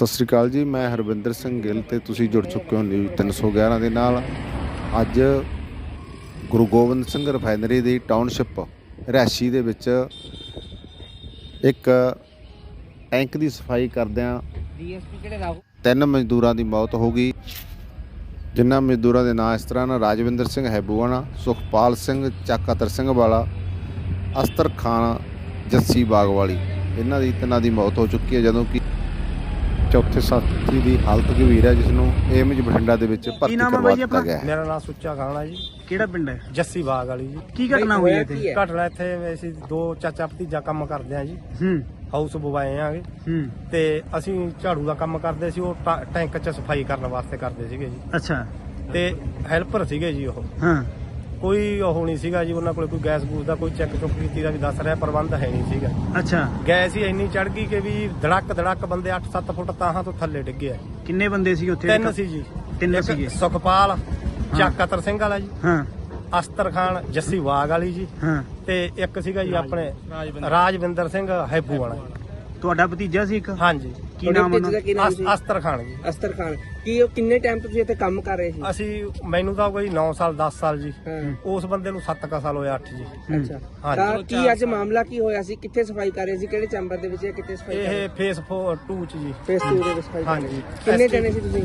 ਸਤਿ ਸ੍ਰੀ ਅਕਾਲ ਜੀ ਮੈਂ ਹਰਵਿੰਦਰ ਸਿੰਘ ਗਿੱਲ ਤੇ ਤੁਸੀਂ ਜੁੜ ਚੁੱਕੇ ਹੋ ਨਿਊਜ਼ 311 ਦੇ ਨਾਲ। ਅੱਜ ਗੁਰੂ ਗੋਬਿੰਦ ਸਿੰਘ ਰਿਫਾਈਨਰੀ ਦੀ ਟਾਊਨਸ਼ਿਪ ਰਿਹਾਇਸ਼ੀ ਦੇ ਵਿੱਚ ਇੱਕ ਟੈਂਕ ਦੀ ਸਫ਼ਾਈ ਕਰਦਿਆਂ ਡੀਐਸਪੀ ਕਿਹੜੇ ਰਾਹੁਲ ਤਿੰਨ ਮਜ਼ਦੂਰਾਂ ਦੀ ਮੌਤ ਹੋ ਗਈ। ਜਿਨ੍ਹਾਂ ਮਜ਼ਦੂਰਾਂ ਦੇ ਨਾਂ ਇਸ ਤਰ੍ਹਾਂ ਹਨ ਰਾਜਵਿੰਦਰ ਸਿੰਘ ਹੈਬੂਆਣਾ ਸੁਖਪਾਲ ਸਿੰਘ ਚੱਕ ਅਤਰ ਸਿੰਘ ਵਾਲਾ ਅਸਤਰ ਖਾਨ ਜੱਸੀ ਬਾਗਵਾਲੀ। ਇਹਨਾਂ ਦੀ ਤਿੰਨਾਂ ਦੀ ਮੌਤ ਹੋ ਚੁੱਕੀ ਹੈ ਜਦੋਂ ਕਿ ਚੌਥੇ ਸਾਥੀ ਦੀ ਹਾਲਤ ਗੰਭੀਰ ਹੈ ਜਿਸ ਨੂੰ ਏਮਜ ਬਠਿੰਡਾ ਦੇ ਵਿੱਚ ਭਰਤੀ ਨਾਮ ਹੈ ਕਰਵਾ ਬਾਈ ਦਿੱਤਾ ਆਪਣਾ? ਗਿਆ ਹੈ। ਮੇਰਾ ਨਾਮ ਸੁੱਚਾ ਖਾਣਾ ਜੀ। ਕਿਹੜਾ ਪਿੰਡ ਹੈ? ਜੱਸੀ ਬਾਗ ਵਾਲੀ ਜੀ। ਕੀ ਘਟਨਾ ਹੋਈ ਹੈ ਇੱਥੇ? ਘਟਨਾ ਇੱਥੇ ਅਸੀਂ ਦੋ ਚਾਚਾ ਭਤੀਜਾ ਕੰਮ ਕਰਦੇ ਆ ਜੀ। ਹੂੰ। ਹਾਊਸ ਬਵਾਏ ਆਗੇ ਹੂੰ। ਤੇ ਅਸੀਂ ਝਾੜੂ ਦਾ ਕੰਮ ਕਰਦੇ ਸੀ ਉਹ ਟਾ- ਟੈਂਕ 'ਚ ਸਫ਼ਾਈ ਕਰਨ ਵਾਸਤੇ ਕਰਦੇ ਸੀਗੇ ਜੀ। ਅੱਛਾ। ਤੇ ਹੈਲਪਰ ਸੀਗੇ ਜੀ ਉਹ। ਹਾਂ। ਕੋਈ ਉਹ ਨਹੀਂ ਸੀਗਾ ਜੀ ਉਹਨਾਂ ਕੋਲ ਕੋਈ ਗੈਸ ਗੂਸ ਦਾ ਕੋਈ ਚੈੱਕ ਚੁੱਕ ਕੀਤੀ ਦਾ ਵੀ ਦੱਸ ਰਿਹਾ ਪ੍ਰਬੰਧ ਹੈ ਨਹੀਂ ਸੀਗਾ। ਅੱਛਾ। ਗੈਸ ਹੀ ਇੰਨੀ ਚੜ ਗਈ ਕਿ ਵੀ ਧੜਕ ਧੜਕ ਬੰਦੇ 8-7 ਫੁੱਟ ਤਾਹਾਂ ਤੋਂ ਥੱਲੇ ਡਿੱਗੇ ਆ ਕਿੰਨੇ ਬੰਦੇ ਸੀ ਉੱਥੇ? ਤਿੰਨ ਸੀ ਜੀ। ਤਿੰਨ ਸੀਗੇ। ਸੁਖਪਾਲ ਚੱਕ ਅਤਰ ਸਿੰਘ ਵਾਲਾ ਜੀ। ਹਾਂ। ਅਸਤਰ ਖਾਨ ਜੱਸੀ ਵਾਗ ਵਾਲੀ ਜੀ। ਹਾਂ। ਤੇ ਇੱਕ ਸੀਗਾ ਜੀ ਆਪਣੇ ਰਾਜਵਿੰਦਰ ਸਿੰਘ ਹੈਪੂ ਵਾਲਾ। ਤੁਹਾਡਾ ਭਤੀਜਾ ਸੀ ਇੱਕ? ਹਾਂਜੀ। ਕੀ ਨਾਮ ਭਤੀਜੇ ਦਾ ਉਹਨਾਂ ਕੀ ਨਾਮ ਸੀ? ਅਸ- ਅਸਤਰ ਖਾਨ ਜੀ। ਅਸਤਰ ਖਾਨ। ਕੀ ਉਹ ਕਿੰਨੇ ਟਾਈਮ ਤੋਂ ਤੁਸੀਂ ਇੱਥੇ ਕੰਮ ਕਰ ਰਹੇ ਸੀ? ਅਸੀਂ ਮੈਨੂੰ ਤਾਂ ਕੋਈ 9 ਸਾਲ 10 ਸਾਲ ਜੀ। ਹਾਂ। ਉਸ ਬੰਦੇ ਨੂੰ 7 ਕਾ ਸਾਲ ਹੋਇਆ 8 ਜੀ। ਅੱਛਾ। ਹਾਂਜੀ। ਤਾਂ ਕੀ ਅੱਜ ਮਾਮਲਾ ਕੀ ਹੋਇਆ ਸੀ? ਕਿੱਥੇ ਸਫ਼ਾਈ ਕਰ ਰਹੇ ਸੀ? ਕਿਹੜੇ ਚੈਂਬਰ ਦੇ ਵਿੱਚ ਜਾਂ ਕਿੱਥੇ ਸਫ਼ਾਈ ਕਰ ਰਹੇ? ਇਹ ਫੇਸ 2 ਚ ਜੀ। ਫੇਸ 2 ਦੇ ਵਿੱਚ ਸਫ਼ਾਈ ਕਰ ਰਹੇ ਹਾਂਜੀ। ਸੀ। ਕਿੰਨੇ ਜਣੇ ਸੀ ਤੁਸੀਂ?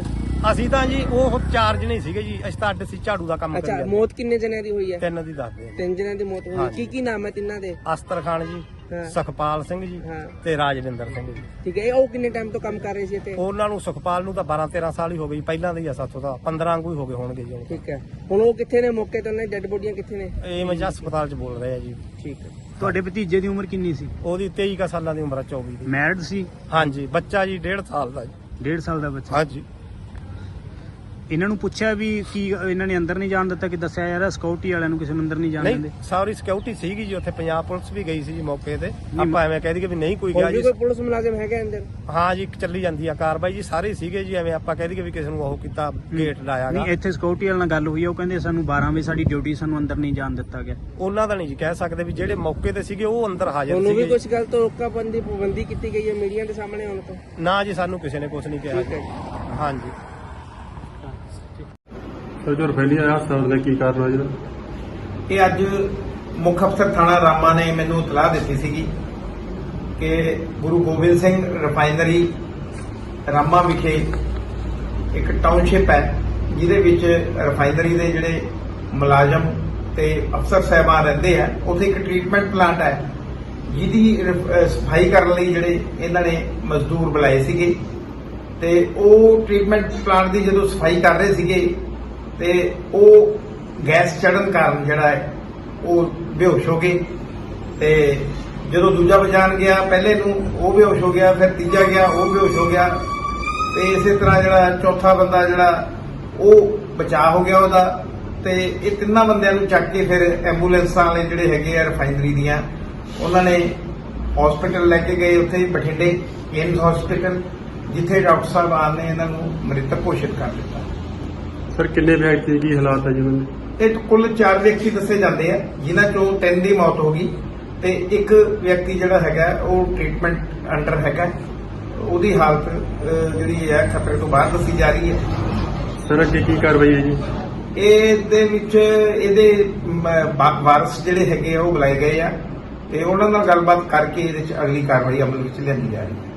ਅਸੀਂ ਤਾਂ ਜੀ ਉਹ ਚਾਰ ਜਣੇ ਸੀਗੇ ਜੀ। ਅਸੀਂ ਤਾਂ ਅੱਡ ਸੀ ਝਾੜੂ ਦਾ ਕੰਮ ਅੱਛਾ ਕਰੀਏ। ਮੌਤ ਕਿੰਨੇ ਜਣਿਆਂ ਦੀ ਹੋਈ ਹੈ? ਤਿੰਨ ਦੀ ਦੱਸਦੇ ਆ। ਤਿੰਨ ਜਣਿਆਂ ਦੀ ਮੌਤ ਹੋਈ ਹਾਂਜੀ। ਕੀ ਕੀ ਨਾਮ ਹੈ ਤਿੰਨਾਂ ਦੇ? ਅਸਤਰ ਖਾਨ ਜੀ। ਹਾਂ। ਸੁਖਪਾਲ ਸਿੰਘ ਜੀ ਹਾਂ। ਤੇ ਰਾਜਵਿੰਦਰ ਸਿੰਘ ਜੀ। ਠੀਕ ਹੈ ਇਹ ਉਹ ਕਿੰਨੇ ਟਾਈਮ ਤੋਂ ਕੰਮ ਕਰ ਰਹੇ ਸੀ ਇੱਥੇ? ਉਹਨਾਂ ਨੂੰ ਸੁਖਪਾਲ ਨੂੰ ਤਾਂ 12 13 ਸਾਲ ਹੀ ਹੋ ਗਈ ਪਹਿਲਾਂ ਦੇ ਹੀ ਆ ਸਾਥੋਂ ਤਾਂ 15 ਵਾਂਗੂ ਹੀ ਹੋ ਗਏ ਹੋਣਗੇ ਜੀ ਠੀਕ ਹੈ। ਹੁਣ ਉਹ ਕਿੱਥੇ ਨੇ? ਮੌਕੇ ਤੇ ਉਹਨਾਂ ਡੈੱਡ ਬੋਡੀਆਂ ਕਿੱਥੇ ਨੇ? ਇਹ ਮੈਂ ਹਸਪਤਾਲ ਚ ਬੋਲ ਰਿਹਾ ਜੀ। ਠੀਕ ਹੈ। ਤੁਹਾਡੇ ਭਤੀਜੇ ਦੀ ਉਮਰ ਕਿੰਨੀ ਸੀ? ਉਹਦੀ 23 ਕਾ ਸਾਲਾਂ ਦੀ ਉਮਰ ਆ 24 ਦੀ। ਮੈਰਿਡ ਸੀ? ਹਾਂਜੀ ਬੱਚਾ ਜੀ 1.5 ਸਾਲ ਦਾ ਜੀ। 1.5 ਸਾਲ ਦਾ ਬੱਚਾ? ਹਾਂਜੀ। ਇਹਨਾਂ ਨੂੰ ਪੁੱਛਿਆ ਵੀ ਕੀ ਇਹਨਾਂ ਨੇ ਅੰਦਰ ਨਹੀਂ ਜਾਣ ਦਿੱਤਾ ਕਿ ਦੱਸਿਆ ਯਾਰ ਸਿਕਿਉਰਿਟੀ ਵਾਲਿਆਂ ਨੂੰ ਕਿਸੇ ਨੂੰ ਅੰਦਰ ਨਹੀਂ ਜਾਣ ਦਿੰਦੇ। ਨਹੀਂ ਸਾਰੀ ਸਿਕਿਉਰਿਟੀ ਸੀਗੀ ਜੀ ਉੱਥੇ ਪੰਜਾਬ ਪੁਲਿਸ ਵੀ ਗਈ ਸੀ ਜੀ ਮੌਕੇ ਤੇ। ਆਪਾਂ ਐਵੇਂ ਕਹਿ ਦਈਏ ਵੀ ਨਹੀਂ ਕੋਈ ਗਿਆ ਵੀ ਜੀ। ਕੋਈ ਪੁਲਿਸ ਮੁਲਾਜ਼ਮ ਹੈਗਾ ਅੰਦਰ। ਹਾਂ ਜੀ ਚੱਲੀ ਜਾਂਦੀ ਆ ਕਾਰਵਾਈ ਜੀ ਸਾਰੇ ਸੀਗੇ ਜੀ ਐਵੇਂ ਆਪਾਂ ਕਹਿ ਦਈਏ ਵੀ ਕਿਸੇ ਨੂੰ ਉਹ ਕੀਤਾ ਗੇਟ ਲਾਇਆਗਾ ਨਹੀਂ ਇੱਥੇ ਸਿਕਿਉਰਿਟੀ ਵਾਲਿਆਂ ਨਾਲ ਗੱਲ ਹੋਈ ਆ, ਉਹ ਕਹਿੰਦੇ ਸਾਨੂੰ 12 ਵਜੇ ਸਾਡੀ ਡਿਊਟੀ ਸਾਨੂੰ ਅੰਦਰ ਨਹੀਂ ਜਾਣ ਦਿੱਤਾ ਗਿਆ। ਉਹਨਾਂ ਦਾ ਨਹੀਂ ਜੀ ਕਹਿ ਸਕਦੇ ਵੀ ਜਿਹੜੇ ਮੌਕੇ ਤੇ ਸੀਗੇ ਉਹ ਅੰਦਰ ਹਾਜ਼ਰ ਤੁਹਾਨੂੰ ਵੀ ਸੀਗੇ ਕੁਝ ਗੱਲ ਤੋਂ ਰੋਕਾਬੰਦੀ ਪਾਬੰਦੀ ਕੀਤੀ ਗਈ ਹੈ ਮੀਡੀਆ ਦੇ ਸਾਹਮਣੇ ਆਉਣ ਤੋਂ? ਨਾ ਜੀ ਸਾਨੂੰ ਕਿਸੇ ਨੇ ਕੁਝ ਨਹੀਂ ਕਿਹਾ। ਹਾਂਜੀ। ਸਰ ਜੋ ਰਫੇਲੀ ਆਇਆ ਹਸਪਤਾਲ ਦਾ ਕੀ ਕਾਰਨ ਹੋਇਆ ਜਿਹੜਾ? ਇਹ ਅੱਜ ਮੁੱਖ ਅਫਸਰ ਥਾਣਾ ਰਾਮਾ ਨੇ ਮੈਨੂੰ ਇਤਲਾਹ ਦਿੱਤੀ ਸੀਗੀ ਕਿ ਗੁਰੂ ਗੋਬਿੰਦ ਸਿੰਘ ਰਿਫਾਈਨਰੀ ਰਾਮਾ ਵਿਖੇ ਇੱਕ ਟਾਊਨਸ਼ਿਪ ਹੈ, ਜਿਹਦੇ ਵਿੱਚ ਰਿਫਾਈਨਰੀ ਦੇ ਜਿਹੜੇ ਮੁਲਾਜ਼ਮ ਤੇ ਅਫਸਰ ਸਹਿਬਾਨ ਰਹਿੰਦੇ ਆ, ਉੱਥੇ ਇੱਕ ਟ੍ਰੀਟਮੈਂਟ ਪਲਾਂਟ ਹੈ, ਜਿਹਦੀ ਸਫ਼ਾਈ ਕਰਨ ਲਈ ਜਿਹੜੇ ਇਹਨਾਂ ਨੇ ਮਜ਼ਦੂਰ ਬੁਲਾਏ ਸੀਗੇ ਤੇ ਉਹ ਟ੍ਰੀਟਮੈਂਟ ਪਲਾਂਟ ਦੀ ਜਦੋਂ ਸਫ਼ਾਈ ਕਰ ਰਹੇ ਸੀਗੇ ਤੇ ਉਹ ਗੈਸ ਚੜਨ ਕਾਰਨ ਜਿਹੜਾ ਹੈ, ਉਹ ਬੇਹੋਸ਼ ਹੋ ਗਏ। ਤੇ ਜਦੋਂ ਦੂਜਾ ਬਚਾਣ ਗਿਆ, ਪਹਿਲੇ ਨੂੰ ਉਹ ਬੇਹੋਸ਼ ਹੋ ਗਿਆ, ਫਿਰ ਤੀਜਾ ਗਿਆ, ਉਹ ਬੇਹੋਸ਼ ਹੋ ਗਿਆ। ਤੇ ਇਸੇ ਤਰ੍ਹਾਂ ਜਿਹੜਾ ਚੌਥਾ ਬੰਦਾ ਜਿਹੜਾ, ਉਹ ਬਚਾ ਹੋ ਗਿਆ ਉਹਦਾ। ਤੇ ਇਹ ਤਿੰਨਾਂ ਬੰਦਿਆਂ ਨੂੰ ਚੱਕ ਕੇ ਫਿਰ ਐਂਬੂਲੈਂਸਾਂ ਵਾਲੇ ਜਿਹੜੇ ਹੈਗੇ ਆ, ਰਿਫਾਈਨਰੀ ਦੀਆਂ, ਉਹਨਾਂ ਨੇ ਹਸਪੀਟਲ ਲੈ ਕੇ ਗਏ ਉੱਥੇ ਬਠਿੰਡੇ ਏਮਸ ਹਸਪੀਟਲ ਜਿੱਥੇ ਡਾਕਟਰ ਸਾਹਿਬ ਆਨ ਨੇ, ਇਹਨਾਂ ਨੂੰ ਮ੍ਰਿਤਕ ਘੋਸ਼ਿਤ ਕਰ ਦਿੱਤਾ। ਸਰ ਕਿੰਨੇ ਵਿਅਕਤੀ ਕੀ ਹਾਲਾਤ ਹੈ ਜੀ ਉਹਨਾਂ ਦੇ? ਇਹ ਕੁੱਲ 4 ਵਿਅਕਤੀ ਦੱਸੇ ਜਾਂਦੇ ਆ ਜਿਨ੍ਹਾਂ ਚੋਂ 3 ਦੀ ਮੌਤ ਹੋ ਗਈ ਤੇ ਇੱਕ ਵਿਅਕਤੀ ਜਿਹੜਾ ਹੈਗਾ ਉਹ ਟ੍ਰੀਟਮੈਂਟ ਅੰਡਰ ਹੈਗਾ। ਉਹਦੀ ਹਾਲਤ ਅਹ, ਜਿਹੜੀ ਹੈ ਖਤਰੇ ਤੋਂ ਬਾਹਰ ਦੱਸੀ ਜਾ ਰਹੀ ਹੈ। ਸਰ ਅੱਗੇ ਕੀ ਕਾਰਵਾਈ ਹੈ ਜੀ? ਇਹਦੇ ਵਿੱਚ ਇਹਦੇ ਮ, ਵਾ- ਵਾਰਸ ਜਿਹੜੇ ਹੈਗੇ ਆ ਉਹ ਬੁਲਾਏ ਗਏ ਆ ਤੇ ਉਹਨਾਂ ਨਾਲ ਗੱਲਬਾਤ ਕਰਕੇ ਇਹਦੇ ਵਿੱਚ ਅਗਲੀ ਕਾਰਵਾਈ ਅਮਲ ਵਿੱਚ ਲਿਆਂਦੀ ਜਾ ਰਹੀ ਹੈ।